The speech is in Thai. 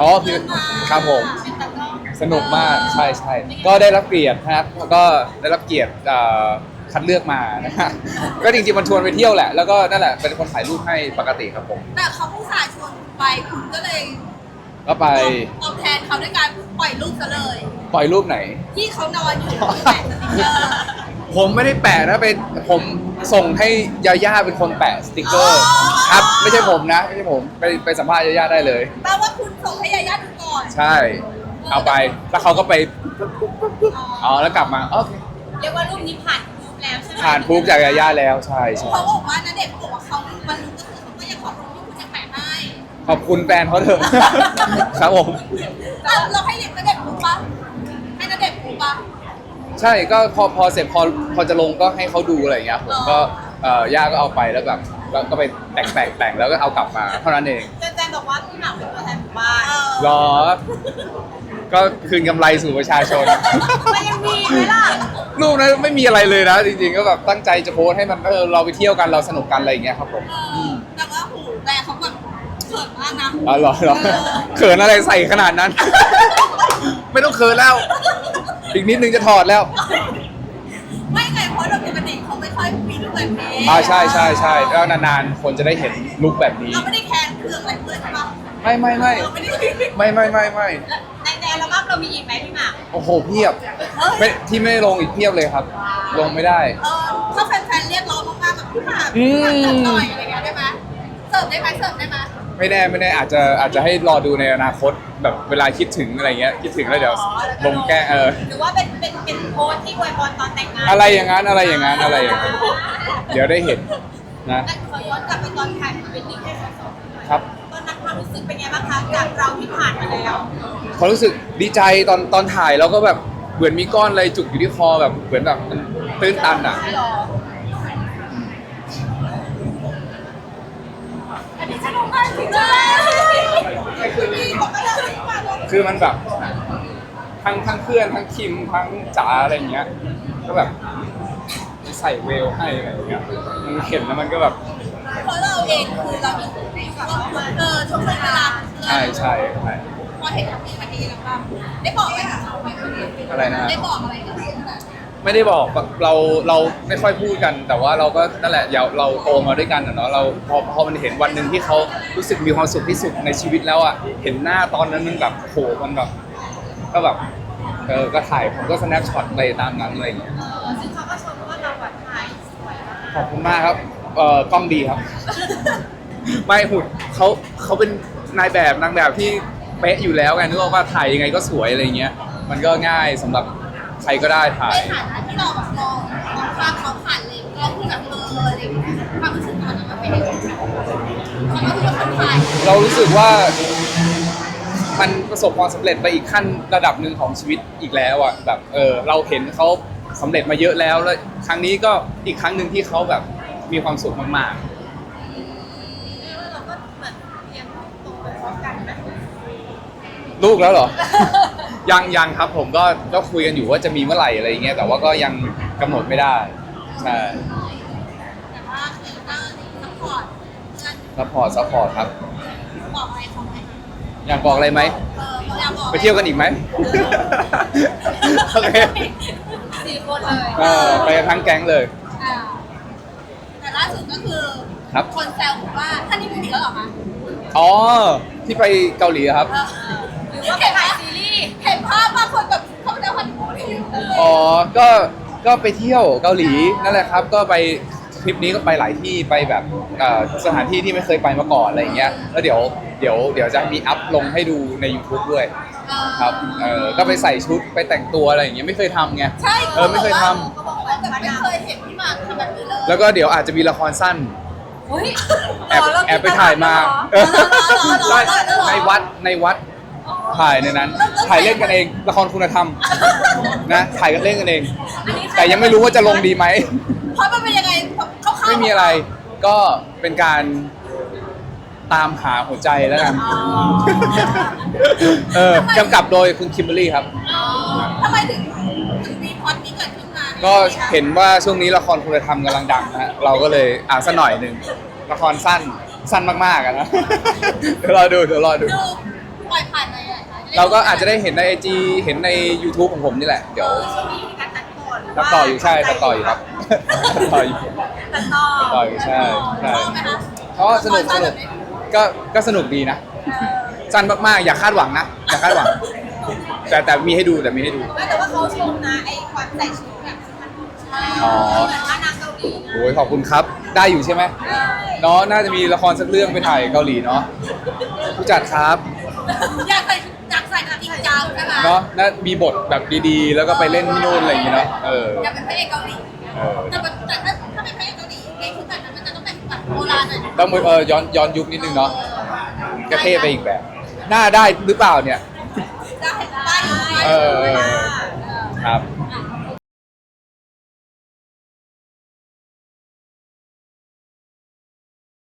อ๋อคือครับผม เป็นตากล้องสนุกมากใช่ใช่ก็ได้รับเกียรตินะครับแล้วก็ได้รับเกียรติเอ่อคัดเลือกมานะฮะก็จริงๆมันชวนไปเที่ยวแหละ แล้วก็นั่นแหละเป็นคนถ่ายรูปให้ปกติครับผมแต่เขาผู้สายชวนคุณไปคุณก็เลยก็ไปตอบแทนเขาด้วยการปล่อยรูปซะเลย ปล่อยรูปไหน ที่เขานอนอยู่ที่แปะสติ๊กเกอร์ผมไม่ได้แปะนะเป็นผม ส่งให้ยาย่าเป็นคนแปะสติกเกอร์ครับ ไม่ใช่ผมนะไม่ใช่ผมไปไปสัมภาษณ์ยาย่าได้เลย แปลว่าคุณส่งให้ยาย่าดูก่อน ใช่ เอาไปแล้วเขาก็ไปอ๋อแล้วกลับมาโอเคเรียกว่ารูปนี้ผ่านรูปแล้วใช่ไหมผ่านพูกจากยาย่าแล้วใช่ใช่เขาบอกว่าณเด็กบอกว่าเขาวันรู้ก็คือเขาก็ยังขอบคุณที่คุณจะแปะให้ขอบคุณแฟนเขาเถอะ ครับผม เราเราให้เด็กณเด็กรู้ปะให้ณเด็กรู้ปะ ใช่ก็พอพอเสร็จพอพอจะลงก็ให้เขาดูอะไรอย่างเงี้ยผมก็เอ่อย่าก็เอาไปแล้วแบบก็ก็ไปแต่งแต่งแต่งแล้วก็เอากลับมาเท่านั้นเองแจนบอกว่าพี่หมากเป็นตัวแทนหมู่บ้านรอ ก็คืนกำไรสู่ประชาชน มันยังมีไหมล่ะรูปนั้นไม่มีอะไรเลยนะจริงๆก็แบบตั้งใจจะโพสต์ให้มันเออเราไปเที่ยวกันเราสนุกกันอะไรอย่างเงี้ยครับผมเออแต่ว่าหูแปลเขาแบบเขินมากนะ อ๋อเหรอเหรอเขินอะไรใส่ขนาดนั้น ไม่ต้องเขินแล้ว อีกนิดนึงจะถอดแล้ว ไม่ไงเพราะโดยปกติเขาไม่ค่อยมีรูปแบบนี้อ่าใช่ใช่ใช่แล้วนานๆ คนจะได้เห็นลุคแบบนี้ เราไม่ได้แคร์เครื่องอะไรเพื่อนใช่ปะไม่ไม่ไม่เราไม่ได้ไม่ไม่ไม่ไม่ในในอัลบั้มเรามีอีกไหมพี่หมากโอ้โหเพียบไม่ที่ไม่ได้ลงอีกเพียบเลยครับ ลงไม่ได้ เออถ้าแฟนๆเรียกร้องมากๆแบบพี่หมากอืพี่มหมากจัดหน่อยอะไรเงี้ยได้ไหมเสิร์ฟได้ไหมเสิร์ฟได้ไหม ไม่แน่ไม่แน่อาจจะอาจจะให้รอดูในอนาคตแบบเวลาคิดถึงอะไรเงี้ยคิดถึงแล้วเดี๋ยวลงแกล้งเออหรือว่าเป็นเป็นเป็นโพสที่อวยพรตอนแต่งงานอะไรอย่างนั้นอะไรอย่างนั้นอะไรอย่างนั้นเดี๋ยวได้เห็นนะแต่ขอย้อนกลับไปตอนถ่ายพรีเวดดิ้งให้สองๆหน่อยครับตอนนั้นความรู้สึกเป็นไงบ้างคะจากเราที่ผ่านมาแล้วความรู้สึกดีใจตอนตอนถ่ายแล้วก็แบบเหมือนมีก้อนอะไรจุกอยู่ที่คอแบบเหมือนแบบมันตื้นตันอะ ใช่หรออันนี้จะลงมาจริงๆ คือมีบอกกันเลยว่าลงคือมันแบบทั้งทั้งเพื่อนทั้งคิมทั้งจ๋าอะไรอย่างเงี้ย ก็แบบใส่เวลให้อะไรอย่างเงี้ยมันเห็นแล้วมันก็แบบเพราะเราเองคือเราอยู่ในแบบว่าเออช่วงเวลาใช่ใช่ใช่พอเห็นเขามีวันนี้แล้วก็ได้บอกอะไรกับเขาไหมอะไรนะฮะได้บอกอะไรกับเขา ไหมไม่ได้บอกเราเราไม่ค่อยพูดกัน แต่ว่าเราก็นั่นแหละเราเราโตมาด้วยกันอะเนาะเราพอพอมันเห็นวันหนึ่งที่เขารู้สึกมีความสุขที่สุดในชีวิตแล้วอะเห็นหน้าตอนนั้นมันแบบโหมันแบบก็แบบเออก็ถ่ายผมก็ snapshot ไปตามนั้นอะไรอย่างเงี้ยเออซึ่งเขาก็ชมว่าเราแบบถ่ายสวยมากขอบคุณมากครับเอ่อกล้องดีครับ ไม่หุ่นเขาเขาเป็นนายแบบนางแบบที่เป๊ะอยู่แล้วไงนึกออกว่าถ่ายยังไงก็สวยอะไรเงี้ย มันก็ง่ายสำหรับ ใครก็ได้ถ่าในยฐานะที่เราแบบมองมองภาพเขาผ่านเลยกล้องที่แบบเอออะไรอย่างเงี้ยความรู้สึกตอนนั้นมันเป็นยังไงความรู้สึกคนถ่ายเรารู้สึกว่ามันประสบความสำเร็จไปอีกขั้นระดับหนึ่งของชีวิตอีกแล้วอะแบบเออเราเห็นเขาสำเร็จมาเยอะแล้วแล้ว ครั้งนี้ก็อีกครั้งหนึ่งที่เขาแบบมีความสุขมากเราก็เหมือนเรียนโตไปพร้อมกันนะๆ ลูกแล้วเหรอ ยังยังครับผมก็ก็คุยกันอยู่ว่าจะมีเมื่อไหร่อะไรอย่างเงี้ยแต่ว่าก็ยังกำหนดไม่ได้ใช่แต่ว่าคือก็ซัพพอร์ตเพื่อนซัพพอร์ตซัพพอร์ตครับ บอกอะไรเขาไหมอยากบอกอะไรไหมเอออยากบอกไปเที่ยวกันอีกไหม โอเคสี่คนเลยเออไปกันทั้งแก๊งเลย อ่าแต่ล่าสุดก็คือครับ คนแซวผมว่าท่านนี้พูดอีกแล้วเหรอคะอ๋อที่ไปเกาหลีอะครับ เออหรือว่าไปถ่ คนแบบเขาไปเที่ยวฮันนีมูนที่อยู่เลยอ๋อ ก็ ก็ไปเที่ยวเกาหลีนั่นแหละครับ ก็ไปทริปนี้ก็ไปหลายที่ไปแบบเอ่อสถานที่ที่ไม่เคยไปมาก่อนอะไรอย่างเงี้ย แล้วเดี๋ยว เดี๋ยว เดี๋ยวจะมีอัพลงให้ดูใน YouTube ด้วยครับ เออก็ไปใส่ชุดไปแต่งตัวอะไรอย่างเงี้ยไม่เคยทำไง ใช่เออไม่เคยทเขาบอกว่าแบบไม่เคยเห็นพี่หมากทำแบบนี้เลยำแล้วก็เดี๋ยวอาจจะมีละครสั้น เฮ้ยแอบแอบไปถ่ายมาใช่ในวัดในวัด ถ่ายในนั้น ถ่ายเล่นกันเองละครคุณธรรมนะถ่ายกันเล่นกันเองแต่ยังไม่รู้ว่าจะลงดีไหม เพราะมันเป็นยังไงแบบเข้าๆไม่มีอะไรก็เป็นการตามหาหัวใจแล้วกัน อ๋อเออกำกับโดยคุณคิมเบอรรี่ครับ อ๋อทำไมถึงถึงมีพล็อดนี้เกิดขึ้นมาก็เห็นว่าช่วงนี้ละครคุณธรรมกำลังดังนะฮะเราก็เลยอ่านสักหน่อยหนึ่งละครสั้นสั้นมากๆอะนะ เดี๋ยวรอดูเดี๋ยวรอดู ดู ปล่อยผ่านในอะไรคะเราก็อาจจะได้เห็นในไอจีเห็นใน YouTube ของผมนี่แหละ เดี๋ยวช่วงนี้มีการตัดต่อหรืตัดต่ออยู่ใช่ตัดต่ออยู่ครับตัดต่ออยู่ ตัดต่อตัดต่ออยู่ใช่ใช่ ชอบไหมคะเพราะว่าสนุกสนุกก็ก็สนุกดีนะสั้นมากๆ อย่าคาดหวังนะ อย่าคาดหวัง แต่แต่มีให้ดูแต่มีให้ดู ไม่แต่ว่าเขาชมนะไอ้ความใส่ชุดแบบสุพรรณบุรีอ๋อ เหมือนว่านางเกาหลีนะโอ้ยขอบคุณครับ ได้อยู่ใช่ไหมเนาะน่าจะมีละครสักเรื่องไปถ่ายเกาหลีเนาะผู้จัดครับ อยากใส่อยากใส่แบบจริงจังใช่ไหมเนาะน่ามีบทแบบดีๆ แล้วก็ไปเล่นที่นู่นอะไรอย่างเงี้ยเนาะเอออยากเป็นพระเอกเกาหลีเออแต่แบบแต่ถ้าถ้าเป็นพระเอกเกาหลีเองคือแบบนั้นมันจะต้องเป็นแบบโบราณหน่อยต้องเออย้อนย้อนยุคนิดนึงเนาะก็เท่ไปอีกแบบ หน้าได้หรือเปล่าเนี่ย ได้ได้เออ ครับ